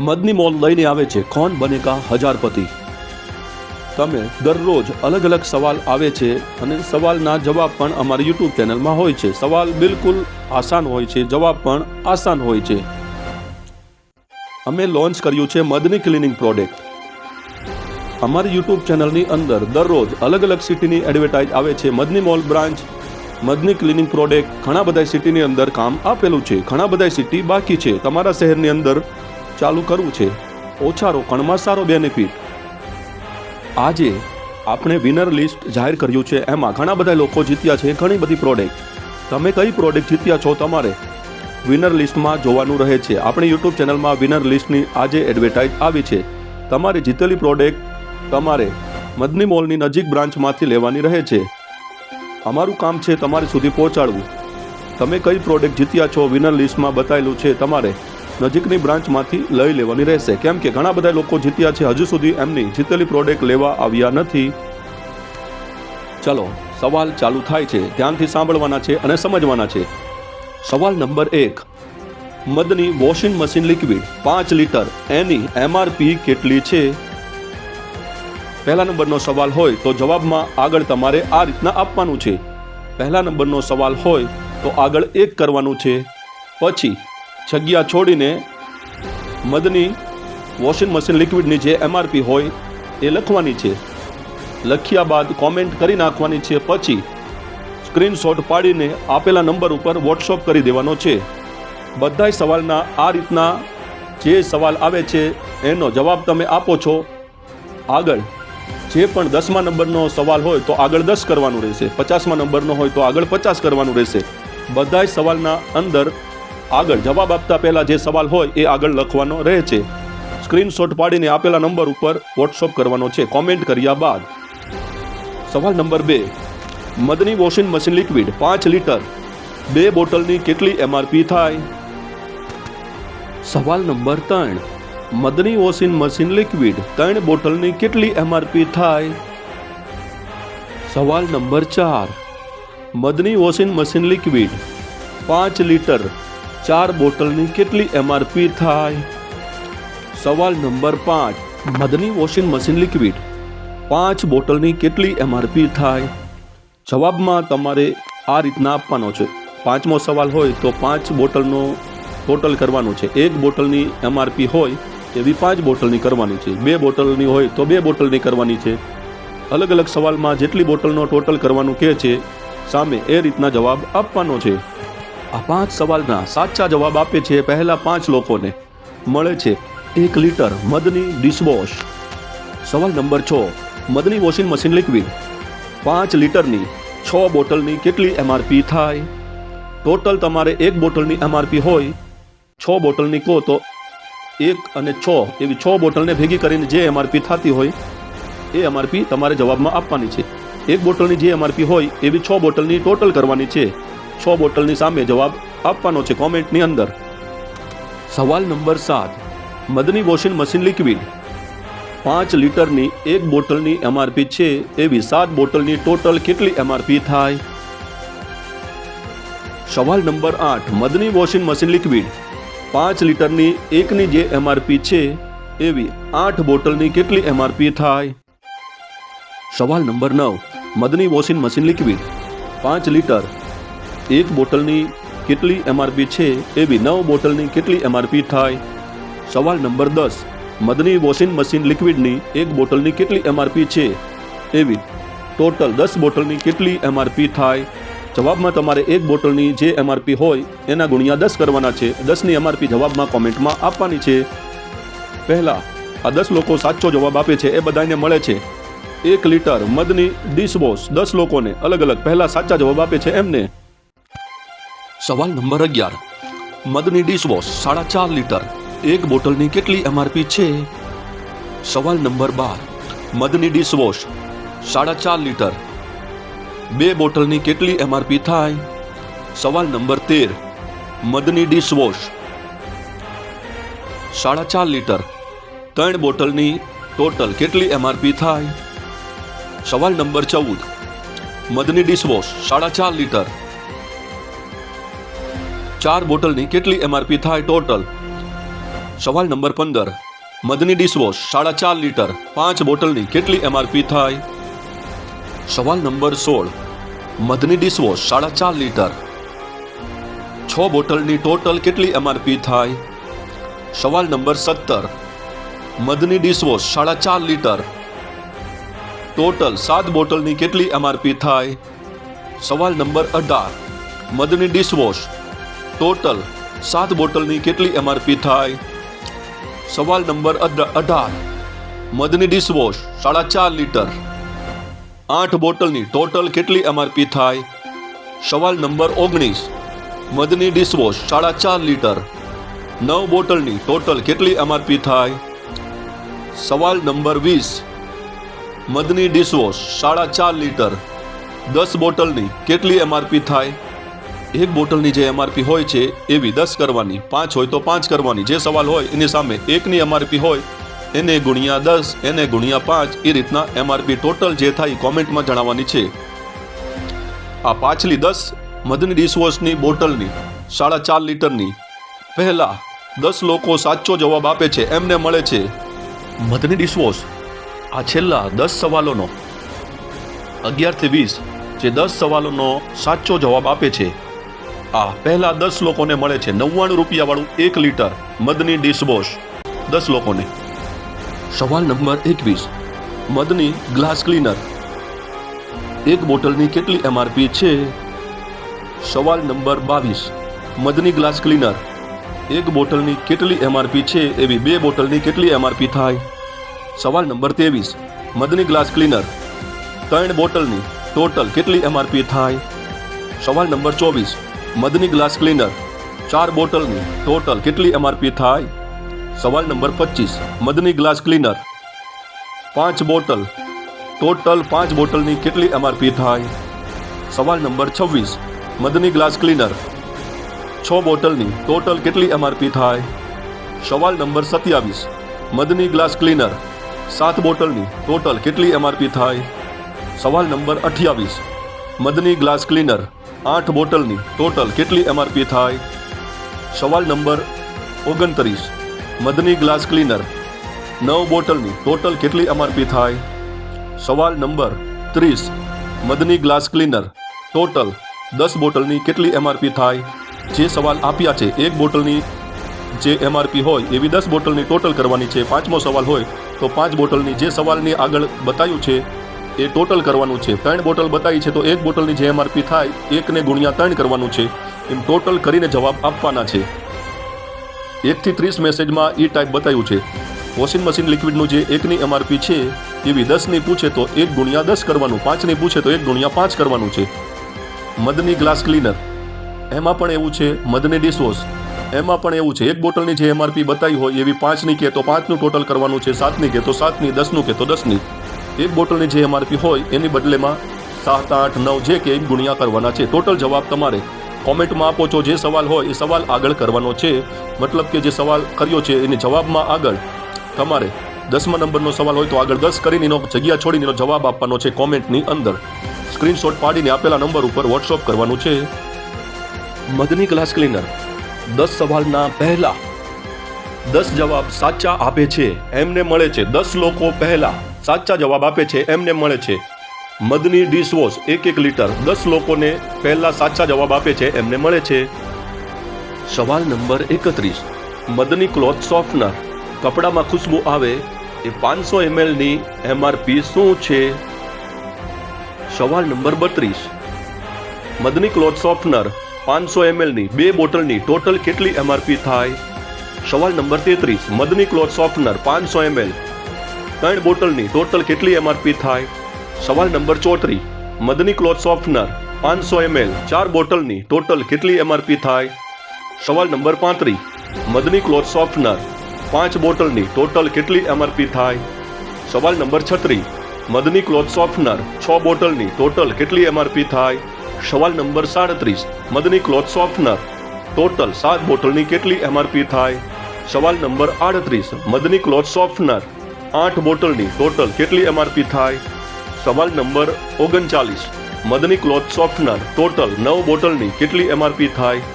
Madni mall લઈને આવે છે. કોણ બનેગા હજારપતિ? તમે દરરોજ અલગ અલગ સવાલ આવે છે અને સવાલના જવાબ પણ અમારી યુટ્યુબ ચેનલમાં હોય છે. સવાલ બિલકુલ આસાન હોય છે, જવાબ પણ આસાન હોય છે. અમે લોન્ચ કર્યું છે મદની ક્લિનિંગ પ્રોડક્ટ. અમારી યુટ્યુબ ચેનલની અંદર દરરોજ અલગ અલગ સિટીની એડવર્ટાઇઝ આવે છે. Madani mall branch, Madani cleaning product, ઘણા બધા સિટીની અંદર કામ આપેલું છે. ઘણા બધા સિટી બાકી છે. તમારા શહેરની અંદર ચાલુ કરવું છે. ઓછા રોકાણમાં સારો બેનિફિટ આજે આપણે વિનર લિસ્ટ જાહેર કર્યું છે. એમાં ઘણા બધા લોકો જીત્યા છે, ઘણી બધી પ્રોડક્ટ તમે કઈ પ્રોડક્ટ જીત્યા છો તમારે? વિનર લિસ્ટમાં જોવાનું રહે છે. આપણી યુટ્યુબ ચેનલમાં વિનર લિસ્ટની આજે એડવર્ટાઇઝ આવી છે. તમારી જીતેલી પ્રોડક્ટ તમારે મદની મોલની નજીક બ્રાન્ચમાંથી લેવાની રહે છે. અમારું કામ છે તમારી સુધી પહોંચાડવું. તમે કઈ પ્રોડક્ટ જીત્યા છો વિનર લિસ્ટમાં બતાવેલું છે તમારે? નજીકની બ્રાન્ચમાંથી લઈ લેવાની રહેશે. કેમ કે ઘણા બધા લોકો જીત્યા છે, હજુ સુધી એમની જીતેલી પ્રોડક્ટ લેવા આવ્યા નથી. ચલો, સવાલ ચાલુ થાય છે. ધ્યાનથી સાંભળવાના છે અને સમજવાના છે. સવાલ નંબર એક. મદની વોશિંગ મશીન લિક્વિડ પાંચ લીટર. એની એમઆરપી કેટલી છે? પહેલા નંબરનો સવાલ હોય તો જવાબમાં આગળ તમારે આ રીતના આપવાનું છે. પહેલા નંબરનો સવાલ હોય તો આગળ એક કરવાનું છે. પછી જગ્યા છોડીને મદની વોશિંગ મશીન લિક્વિડની જે એમઆરપી હોય એ લખવાની છે. લખ્યા બાદ કોમેન્ટ કરી નાખવાની છે. પછી સ્ક્રીનશોટ પાડીને આપેલા નંબર ઉપર વોટ્સઅપ કરી દેવાનો છે. બધાય સવાલના આ રીતના જે સવાલ આવે છે એનો જવાબ તમે આપો છો. આગળ જે પણ દસમા નંબરનો સવાલ હોય તો આગળ દસ કરવાનું રહેશે. પચાસમા નંબરનો હોય તો આગળ પચાસ કરવાનું રહેશે. બધાય સવાલના અંદર આગળ જવાબ આપતા પહેલાં જે સવાલ હોય એ આગળ લખવાનો રહે છે. સ્ક્રીનશોટ પાડીને આપેલા નંબર ઉપર વોટ્સઅપ કરવાનો છે. કોમેન્ટ કર્યા બાદ. સવાલ નંબર બે. મદની વોશિંગ મશીન લિક્વિડ પાંચ લીટર. બે બોટલની કેટલી એમઆરપી થાય? સવાલ નંબર ત્રણ. મદની વોશિંગ મશીન લિક્વિડ ત્રણ બોટલની કેટલી એમઆરપી થાય? સવાલ નંબર ચાર. મદની વોશિંગ મશીન લિક્વિડ પાંચ લીટર. ચાર બોટલની કેટલી એમઆરપી થાય? સવાલ નંબર પાંચ. મદની વોશિંગ મશીન લિક્વિડ પાંચ બોટલની કેટલી એમઆરપી થાય? જવાબમાં તમારે આ રીતના આપવાનો છે. પાંચમો સવાલ હોય તો પાંચ બોટલનો ટોટલ કરવાનું છે. એક બોટલની એમઆરપી હોય, એવી પાંચ બોટલની કરવાની છે. બે બોટલની હોય તો બે બોટલની કરવાની છે. અલગ અલગ સવાલમાં જેટલી બોટલનો ટોટલ કરવાનું કહે છે, સામે એ રીતના જવાબ આપવાનો છે. આ પાંચ સવાલના સાચા જવાબ આપે છે પહેલા પાંચ લોકોને. મળે છે એક લીટર મદની ડિશવોશ સવાલ નંબર છ, મદની વોશિંગ મશીન લિક્વિડ પાંચ લીટરની છ બોટલની કેટલી એમઆરપી થાય? ટોટલ તમારે એક બોટલની એમઆરપી હોય, છ બોટલની કહો તો એક અને છ, એવી છ બોટલને ભેગી કરીને જે એમઆરપી થતી હોય, એ એમઆરપી તમારે જવાબમાં આપવાની છે. એક બોટલની જે એમઆરપી હોય, એવી છ બોટલની ટોટલ કરવાની છે. છ બોટલની સામે જવાબ આપવાનો છે કોમેન્ટની અંદર. સવાલ નંબર સાત. Madani washing machine liquid. પાંચ લીટરની એક બોટલની એમઆરપી છે, એવી સાત બોટલની ટોટલ કેટલી એમઆરપી થાય? સવાલ નંબર આઠ. Madani washing machine liquid. પાંચ લીટરની એકની જે એમઆરપી છે, એવી આઠ બોટલની કેટલી એમઆરપી થાય? સવાલ નંબર નવ. Madani washing machine liquid. પાંચ લીટર. એક બોટલની કેટલી એમઆરપી છે, એવી નવ બોટલની કેટલી એમઆરપી થાય? સવાલ નંબર દસ. મદની વોશિંગ મશીન લિક્વિડની એક બોટલની કેટલી એમઆરપી છે? એવી. ટોટલ દસ બોટલની કેટલી એમઆરપી થાય? જવાબમાં તમારે એક બોટલની જે એમઆરપી હોય, એના ગુણ્યા દસ કરવાના છે. દસની એમઆરપી જવાબમાં કોમેન્ટમાં આપવાની છે. પહેલાં, આ દસ લોકો સાચો જવાબ આપે છે, એ બધાને મળે છે. એક લીટર મદની ડિશવોશ દસ લોકોને અલગ અલગ પહેલાં સાચા જવાબ આપે છે એમને. સવાલ નંબર અગિયાર. મદની ડિશવોશ સાડા ચાર લીટર. એક બોટલની કેટલી એમઆરપી છે? સવાલ નંબર બાર. મદની ડિશવોશ સાડા ચાર લીટર. બે બોટલની કેટલી એમઆરપી થાય? સવાલ નંબર તેર. મદની ડિશવોશ સાડા ચાર લીટર. ત્રણ બોટલની ટોટલ કેટલી એમઆરપી થાય? સવાલ નંબર ચૌદ. મદની ડિશવોશ સાડા ચાર લીટર. ચાર બોટલની કેટલી એમઆરપી થાય ટોટલ સવાલ નંબર પંદર. મધની ડિશવોશ સાડા ચાર લીટર. પાંચ બોટલની કેટલી એમઆરપી થાય? સવાલ નંબર સોળ. મધની ડિશવોશ સાડા ચાર લીટર. છ બોટલની ટોટલ કેટલી એમઆરપી થાય? સવાલ નંબર સત્તર. મધની ડિશવોશ સાડા ચાર લીટર. ટોટલ સાત બોટલની કેટલી એમઆરપી થાય? સવાલ નંબર અઢાર. મધની ડિશવોશ ટોટલ સાત બોટલની કેટલી એમઆરપી થાય? સવાલ નંબર અઢ- અઢાર. મધની ડિશવોશ સાડા ચાર લીટર. આઠ બોટલની ટોટલ કેટલી એમઆરપી થાય? સવાલ નંબર ઓગણીસ. મધની ડિશવોશ સાડા ચાર લીટર. નવ બોટલની ટોટલ કેટલી એમઆરપી થાય? સવાલ નંબર વીસ. મધની ડિશવોશ સાડા ચાર લીટર. દસ બોટલની કેટલી એમઆરપી થાય? એક બોટલની જે એમઆરપી હોય છે, એવી દસ કરવાની, પાંચ હોય તો પાંચ કરવાની. જે સવાલ હોય એની સામે એકની એમઆરપી હોય, એને ગુણ્યા દસ, એને ગુણ્યા પાંચ, એ રીતના એમઆરપી ટોટલ જે થાય કોમેન્ટમાં જણાવવાની છે. આ પાછલી દસ મધની ડિશવોશની બોટલની, સાડા ચાર લીટરની, પહેલા દસ લોકો સાચો જવાબ આપે છે, એમને મળે છે મધની ડિશવોશ આ છેલ્લા દસ સવાલોનો અગિયારથી વીસ, જે દસ સવાલોનો સાચો જવાબ આપે છે. આ પહેલા દસ લોકોને મળે છે નવ્વાણું રૂપિયાવાળું એક લીટર મદની ડિશવોશ. દસ લોકોને. સવાલ નંબર એકવીસ. Madani glass cleaner. એક બોટલની કેટલી એમઆરપી છે? સવાલ નંબર બાવીસ. Madani glass cleaner. એક બોટલની કેટલી એમઆરપી છે એવી બે બોટલની કેટલી એમઆરપી થાય? સવાલ નંબર ત્રેવીસ. Madani glass cleaner. ત્રણ બોટલની ટોટલ કેટલી એમઆરપી થાય? સવાલ નંબર ચોવીસ. મધની ગ્લાસ ક્લીનર ચાર બોટલની ટોટલ કેટલી એમઆરપી થાય સવાલ નંબર પચીસ મધની ગ્લાસ ક્લીનર પાંચ બોટલ ટોટલ પાંચ બોટલની કેટલી એમઆરપી થાય સવાલ નંબર છવ્વીસ મધની ગ્લાસ ક્લીનર છ બોટલની ટોટલ કેટલી એમઆરપી થાય સવાલ નંબર સત્યાવીસ મધની ગ્લાસ ક્લીનર સાત બોટલની ટોટલ કેટલી એમઆરપી થાય સવાલ નંબર અઠ્યાવીસ મધની ગ્લાસ ક્લીનર આઠ બોટલની ટોટલ કેટલી એમઆરપી થાય? સવાલ નંબર ઓગણત્રીસ. Madani glass cleaner. નવ બોટલની ટોટલ કેટલી એમઆરપી થાય? સવાલ નંબર ત્રીસ. Madni glass cleaner. ટોટલ દસ બોટલની કેટલી એમઆરપી થાય? જે સવાલ આપ્યા છે, એક બોટલની જે એમઆરપી હોય, એવી દસ બોટલની ટોટલ કરવાની છે. પાંચમો સવાલ હોય, તો પાંચ બોટલની જે સવાલની આગળ બતાવ્યું છે એ ટોટલ કરવાનું છે. ત્રણ બોટલ બતાવી છે તો એક બોટલની જે એમઆરપી થાય, એકને ગુણ્યા ત્રણ કરવાનું છે. એમ ટોટલ કરીને જવાબ આપવાના છે. એકથી ત્રીસ મેસેજમાં ઈ ટાઈપ બતાવ્યું છે. વોશિંગ મશીન લિક્વિડનું જે એકની એમઆરપી છે, એવી દસની પૂછે તો એક ગુણ્યા દસ કરવાનું, પાંચની પૂછે તો એક ગુણ્યા પાંચ કરવાનું છે. Madani glass cleaner. એમાં પણ એવું છે મધની ડિશવોશ. એમાં પણ એવું છે, એક બોટલની જે એમઆરપી બતાવી હોય એવી પાંચની કે તો પાંચનું ટોટલ કરવાનું છે, સાતની કે તો સાતની, દસનું કે તો દસની. એક બોટલની જે એમઆરપી હોય, એની બદલેમાં સાત, આઠ, નવ જે કે ગુણ્યા કરવાના છે. ટોટલ જવાબ તમારે કોમેન્ટમાં આપો છો. જે સવાલ હોય, એ સવાલ આગળ કરવાનો છે. મતલબ કે જે સવાલ કર્યો છે, એની જવાબમાં આગળ તમારે દસમા નંબરનો સવાલ હોય તો આગળ દસ કરીને એનો જગ્યા છોડીને એનો જવાબ આપવાનો છે કોમેન્ટની અંદર. સ્ક્રીનશોટ પાડીને આપેલા નંબર ઉપર વોટ્સઅપ કરવાનું છે. મધની ગ્લાસ ક્લીનર દસ સવાલના પહેલા દસ જવાબ સાચા આપે છે. એમને મળે છે દસ લોકો પહેલા. સાચા જવાબ આપે છે, એમને મળે છે. મધની ડિશવોશ એક એક લીટર. દસ લોકોને પહેલા સાચા જવાબ આપે છે, એમને મળે છે. સવાલ નંબર એકત્રીસ. મધની ક્લોથ સોફ્ટનર કપડામાં ખુશ્બુ આવે એ પાંચસો એમએલની એમઆરપી શું છે? સવાલ નંબર બત્રીસ. મધની ક્લોથ સોફ્ટનર પાંચસો એમએલની, બે બોટલની, ટોટલ કેટલી એમઆરપી થાય? સવાલ નંબર તેત્રીસ. મધની ક્લોથ સોફ્ટનર પાંચસો એમએલ. ત્રણ બોટલની ટોટલ કેટલી એમઆરપી થાય? સવાલ નંબર ચોત્રીસ મદની ક્લોથ સોફ્ટનર પાંચસો એમએલ ચાર બોટલની ટોટલ કેટલી એમઆરપી થાય? સવાલ નંબર પાંત્રીસ મદની ક્લોથ સોફ્ટનર પાંચ બોટલની ટોટલ કેટલી એમઆરપી થાય? સવાલ નંબર છત્રીસ મદની ક્લોથ સોફ્ટનર છ બોટલની ટોટલ કેટલી એમઆરપી થાય? સવાલ નંબર સાડત્રીસ. મદની ક્લોથ સોફ્ટનર ટોટલ સાત બોટલની કેટલી એમઆરપી થાય? સવાલ નંબર આડત્રીસ. મદની ક્લોથ સોફ્ટનર આઠ બોટલની ટોટલ કેટલી એમઆરપી થાય? સવાલ નંબર ઓગણચાલીસ. મદની ક્લોથ સોફ્ટનર ટોટલ નવ બોટલની કેટલી એમઆરપી થાય?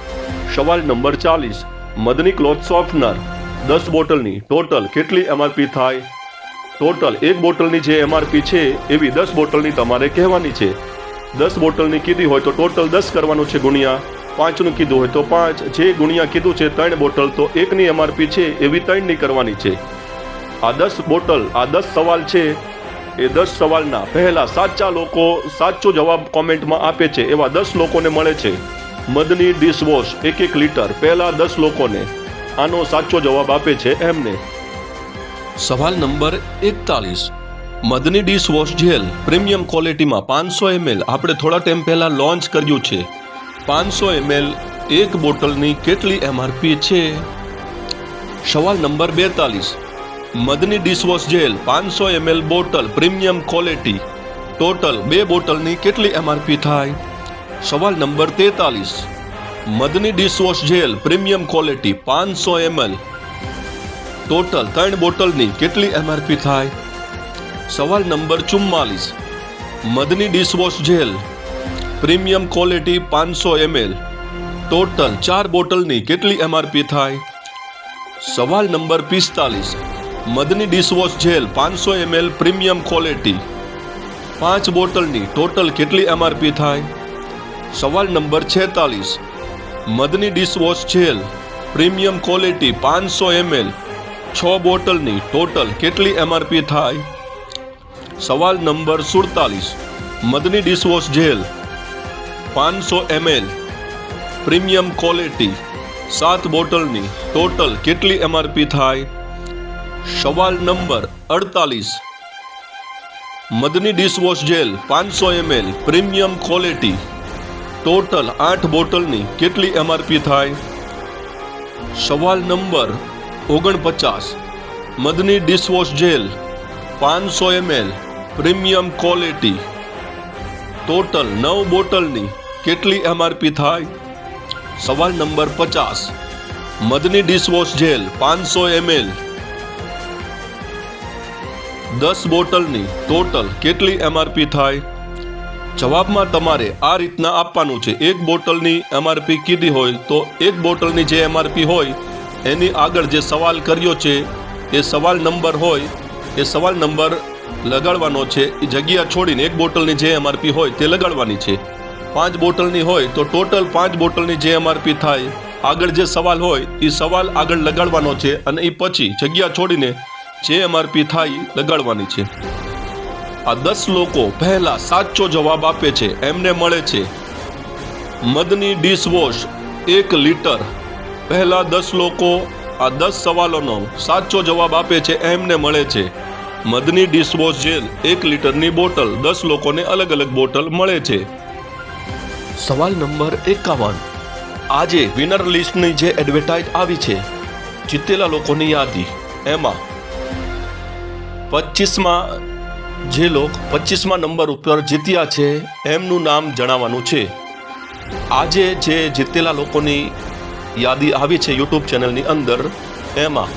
સવાલ નંબર ચાલીસ. મદની ક્લોથ સોફ્ટનર દસ બોટલની ટોટલ કેટલી એમઆરપી થાય? ટોટલ એક બોટલની જે એમઆરપી છે, એવી દસ બોટલની તમારે કહેવાની છે. દસ બોટલની કીધી હોય તો ટોટલ દસ કરવાનું છે ગુણ્યા. પાંચનું કીધું હોય તો પાંચ. જે ગુણ્યા કીધું છે, ત્રણ બોટલ તો એકની એમઆરપી છે, એવી ત્રણની કરવાની છે. આ દસ બોટલ, આ દસ સવાલ છે. એ દસ સવાલના પહેલા સાચા લોકો સાચો જવાબ કોમેન્ટમાં આપે છે. એવા દસ લોકોને મળે છે. મધની ડિશવોશ એક એક લીટર. પહેલા દસ લોકોને આનો સાચો જવાબ આપે છે એમને. સવાલ નંબર એકતાલીસ. મદની ડિશવોશ જેલ પ્રીમિયમ ક્વોલિટીમાં પાંચસો એમએલ. આપણે થોડા ટાઈમ પહેલાં લોન્ચ કર્યું છે. પાંચસો એમએલ એક બોટલની કેટલી એમઆરપી છે? સવાલ નંબર બેતાલીસ. મદની ડિશવોશ જેલ, પાંચસો ML bottle premium quality. Total બે બોટલની કેટલી એમઆરપી થાય? સવાલ નંબર તેતાલીસ. Madni dishwash gel, premium quality, પાંચસો એમએલ. ટોટલ ત્રણ બોટલની કેટલી એમઆરપી થાય? સવાલ નંબર ચુમ્માલીસ. Madni dishwash gel, premium quality, પાંચસો એમએલ. ટોટલ ચાર બોટલની કેટલી એમઆરપી થાય? સવાલ નંબર પિસ્તાલીસ. મદની ડિશવોશ જેલ પાંચસો એમએલ પ્રીમિયમ ક્વોલિટી પાંચ બોટલની ટોટલ કેટલી એમઆરપી થાય સવાલ નંબર છેતાલીસ Madni dishwash gel premium quality પાંચસો એમએલ છ બોટલની ટોટલ કેટલી એમઆરપી થાય સવાલ નંબર સુડતાલીસ મદની ડિશવોશ જેલ પાંચસો એમએલ પ્રીમિયમ ક્વોલિટી સાત બોટલની ટોટલ કેટલી એમઆરપી થાય સવાલ નંબર અડતાલીસ. મદની ડિશવોશ જેલ પાંચસો એમએલ પ્રીમિયમ ક્વોલિટી. ટોટલ આઠ બોટલની કેટલી એમઆરપી થાય? સવાલ નંબર ઓગણપચાસ. મદની ડિશવોશ જેલ પાંચસો એમએલ પ્રીમિયમ ક્વોલિટી. ટોટલ નવ બોટલની કેટલી એમઆરપી થાય? સવાલ નંબર પચાસ. મદની ડિશવોશ જેલ પાંચસો એમએલ દસ બોટલની ટોટલ કેટલી એમઆરપી થાય? જવાબમાં તમારે આ રીતના આપવાનું છે. એક બોટલની એમઆરપી કીધી હોય તો એક બોટલની જે એમઆરપી હોય, એની આગળ જે સવાલ કર્યો છે, એ સવાલ નંબર હોય, એ સવાલ નંબર લગાડવાનો છે. એ જગ્યા છોડીને એક બોટલની જે એમઆરપી હોય તે લગાડવાની છે. પાંચ બોટલની હોય તો ટોટલ પાંચ બોટલની જે એમઆરપી થાય, આગળ જે સવાલ હોય, એ સવાલ આગળ લગાડવાનો છે અને એ પછી જગ્યા છોડીને જે એમઆરપી થાય, લગાડવાની છે. આ દસ લોકો પહેલા સાચો જવાબ આપે છે, એમને મળે છે. મદની ડિશવોશ એક લીટર. પહેલા દસ લોકો આ દસ સવાલોનો સાચો જવાબ આપે છે, એમને મળે છે. મદની ડિશવોશ જેલ એક લીટરની બોટલ, દસ લોકોને અલગ અલગ બોટલ મળે છે. સવાલ નંબર એકાવન. આજે વિનર લિસ્ટની જે એડવર્ટાઇઝ આવી છે જીતેલા લોકોની યાદી. એમાં પચીસમાં જે લોક પચીસમાં નંબર ઉપર જીત્યા છે, એમનું નામ જણાવવાનું છે. આજે જે જીતેલા લોકોની યાદી આવી છે યુટ્યુબ ચેનલની અંદર, એમાં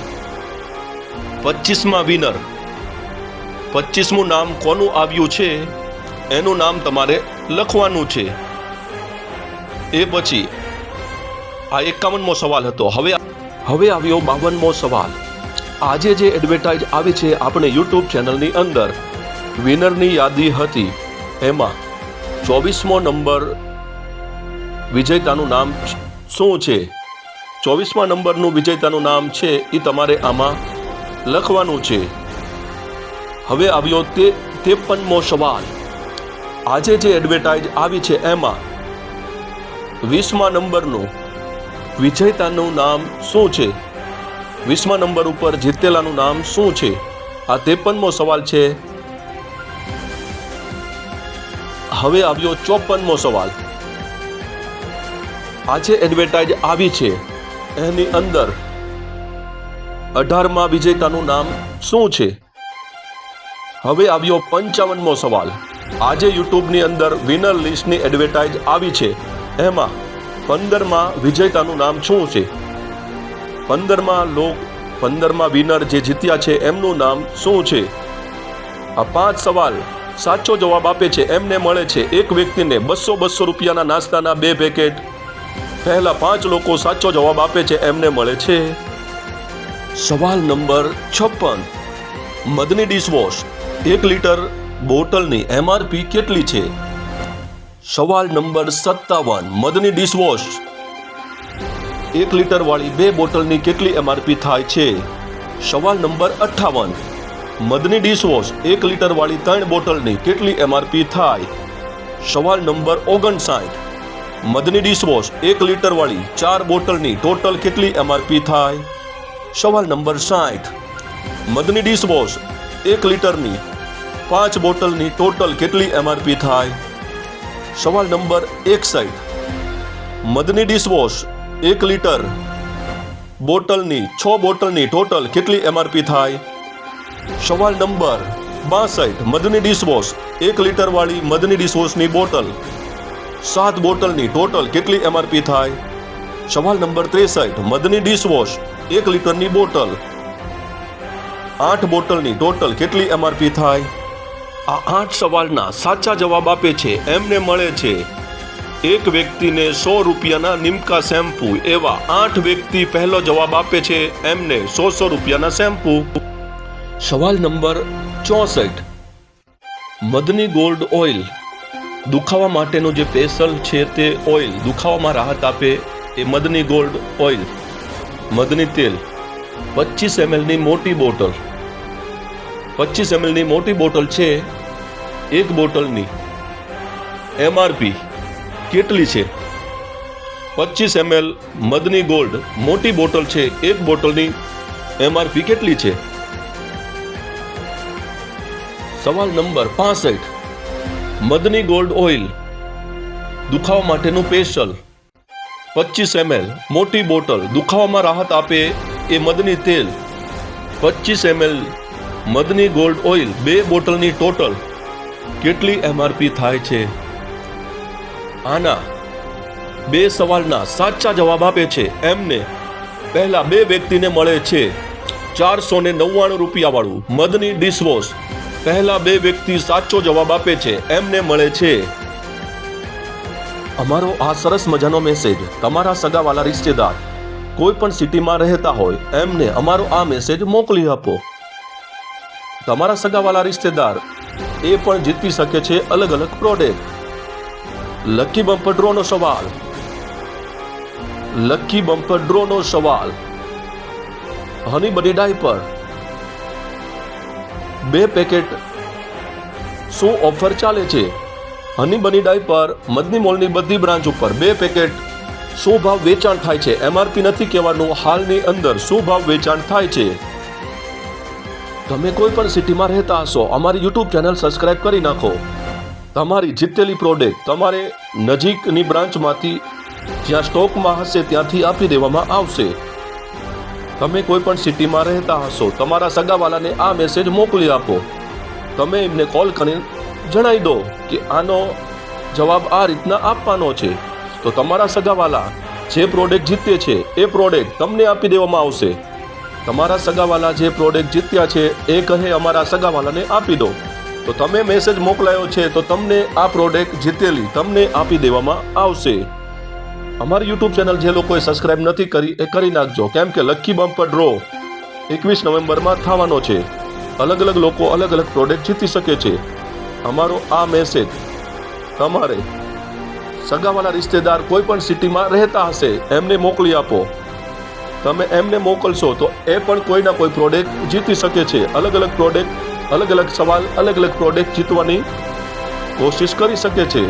પચીસમાં વિનર પચીસમું નામ કોનું આવ્યું છે, એનું નામ તમારે લખવાનું છે. એ પછી આ એકાવનમો સવાલ હતો. હવે હવે આવ્યો બાવનમો સવાલ. આજે જે એડવર્ટાઇઝ આવી છે આપણે યુટ્યુબ ચેનલની અંદર. વિનરની યાદી હતી. એમાં ચોવીસમો નંબર વિજેતાનું નામ શું છે? ચોવીસમા નંબરનું વિજેતાનું નામ છે એ તમારે આમાં લખવાનું છે. હવે આવ્યો તે ત્રેપનમો સવાલ. આજે જે એડવર્ટાઇઝ આવી છે એમાં વીસમા નંબરનું વિજેતાનું નામ શું છે? વીસમા નંબર ઉપર જીતેલાનું નામ શું છે? આ ત્રેપનમો સવાલ છે. હવે આવ્યો ચોપનમો સવાલ. આજે એડવર્ટાઇઝ આવી છે. એની અંદર અઢારમાં વિજેતાનું નામ શું છે? હવે આવ્યો પંચાવનમો સવાલ. આજે યુટ્યુબની અંદર વિનર લિસ્ટની એડવર્ટાઇઝ આવી છે. એમાં પંદરમાં વિજેતાનું નામ શું છે? પંદરમાં લોક, પંદરમાં વિનર જે જીત્યા છે, એમનું નામ શું છે? આ પાંચ સવાલ સાચો જવાબ આપે છે, એમને મળે છે. એક વ્યક્તિને બસો બસો રૂપિયાના નાસ્તાના બે પેકેટ. પહેલા પાંચ લોકો સાચો જવાબ આપે છે, એમને મળે છે. સવાલ નંબર છપ્પન. મદની ડિશવોશ એક લીટર બોટલની એમઆરપી કેટલી છે? સવાલ નંબર સત્તાવન. મદની ડિશવોશ એક લીટર વાળી બે બોટલની કેટલી એમઆરપી થાય છે? સવાલ નંબર અઠ્ઠાવન. મધની ડિશવોશ એક લીટર વાળી ત્રણ બોટલની કેટલી એમઆરપી થાય? સવાલ નંબર ઓગણસાઠ. મધની ડિશવોશ એક લીટર વાળી ચાર બોટલની ટોટલ કેટલી એમઆરપી થાય? સવાલ નંબર સાઠ. મધની ડિશવોશ એક લીટરની પાંચ બોટલની ટોટલ કેટલી એમઆરપી થાય? સવાલ નંબર એકસઠ. મધની ડિશવોશ એક લીટર બોટલની, છ બોટલની ટોટલ કેટલી એમઆરપી થાય? સવાલ નંબર બાસઠ, મધની ડિશવોશ એક લીટરવાળી મધની ડિશવોશની બોટલ. સાત બોટલની ટોટલ કેટલી એમઆરપી થાય? સવાલ નંબર ત્રેસઠ, મધની ડિશવોશ એક લીટરની બોટલ. આઠ બોટલની ટોટલ કેટલી એમઆરપી થાય? આ આઠ સવાલના સાચા જવાબ આપે છે, એમને મળે છે એક વ્યક્તિને સો રૂપિયાના નિમકા શેમ્પૂ એવા આઠ વ્યક્તિ પહેલો જવાબ આપે છે એમને સો સો રૂપિયાના શેમ્પૂ. સવાલ નંબર ચોસઠ. Madani gold oil. દુખાવા માટેનું જે સ્પેશલ છે તે ઓઇલ દુખાવામાં રાહત આપે એ મદની ગોલ્ડ ઓઇલ. મદની તેલ. પચીસ એમએલની મોટી બોટલ. પચીસ એમએલની મોટી બોટલ છે એક બોટલની. એમઆરપી કેટલી છે? પચીસ એમએલ મદની ગોલ્ડ, મોટી બોટલ છે, એક બોટલની એમઆરપી કેટલી છે? સવાલ નંબર પાસઠ. મદની ગોલ્ડ ઓઇલ દુખાવા માટેનું સ્પેશિયલ. પચીસ એમએલ મોટી બોટલ દુખાવામાં રાહત આપે એ મદની તેલ. પચીસ એમએલ મદની ગોલ્ડ ઓઇલ બે બોટલની ટોટલ. કેટલી એમઆરપી થાય છે? આના બે સવાલના સાચા જવાબ આપે છે. એમને પહેલા બે વ્યક્તિને મળે છે ચારસો ને નવ્વાણું રૂપિયાવાળું મદની ડિશવોશ. પહેલા બે વ્યક્તિ સાચો જવાબ આપે છે. એમને મળે છે અમારો આ સરસ મજાનો મેસેજ તમારા સગાવાલા રિશ્તેદાર કોઈ પણ સિટીમાં રહેતા હોય, એમને અમારો આ મેસેજ મોકલી આપો. તમારા સગાવાલા રિશ્તેદાર એ પણ જીતી શકે છે અલગ અલગ પ્રોડક્ટ લકી બમ્પર ડ્રોનો સવાલ લકી બમ્પર ડ્રોનો સવાલ હની બની ડાયપર બે પેકેટ શું ઓફર ચાલે છે હની બની ડાયપર મદની મોલની બધી બ્રાન્ચ ઉપર બે પેકેટ શું ભાવ વેચાણ થાય છે એમઆરપી નથી કહેવાનું હાલની અંદર શું ભાવ વેચાણ થાય છે તમે કોઈ પણ સિટીમાં રહેતા હશો અમારી યુટ્યુબ ચેનલ સબસ્ક્રાઇબ કરી નાખો તમારી જીતેલી પ્રોડક્ટ તમારે નજીકની બ્રાન્ચમાંથી જ્યાં સ્ટોકમાં હશે ત્યાંથી આપી દેવામાં આવશે. તમે કોઈ પણ સિટીમાં રહેતા હશો, તમારા સગાવાલાને આ મેસેજ મોકલી આપો. તમે એમને કોલ કરીને જણાવી દો કે આનો જવાબ આ રીતના આપવાનો છે. તો તમારા સગાવાલા જે પ્રોડક્ટ જીતે છે, એ પ્રોડક્ટ તમને આપી દેવામાં આવશે. તમારા સગાવાલા જે પ્રોડક્ટ જીત્યા છે, એ કહે અમારા સગાવાલાને આપી દો. તો તમે મેસેજ મોકલાયો છે તો તમને આ પ્રોડક્ટ જીતેલી તમને આપી દેવામાં આવશે. અમારી યુટ્યુબ ચેનલ જે લોકોએ સબસ્ક્રાઇબ નથી કરી એ કરી નાખજો. કેમ કે લકી બમ્પર ડ્રો એકવીસ નવેમ્બરમાં થવાનો છે. અલગ અલગ લોકો અલગ અલગ પ્રોડક્ટ જીતી શકે છે. અમારો આ મેસેજ તમારે સગાવાલા રિશ્તેદાર કોઈ પણ સિટીમાં રહેતા હશે, એમને મોકલી આપો. તમે એમને મોકલશો તો એ પણ કોઈના કોઈ પ્રોડક્ટ જીતી શકે છે. અલગ અલગ પ્રોડક્ટ અલગ અલગ સવાલ અલગ અલગ પ્રોડક્ટ જીતવાની કોશિશ કરી શકે છે.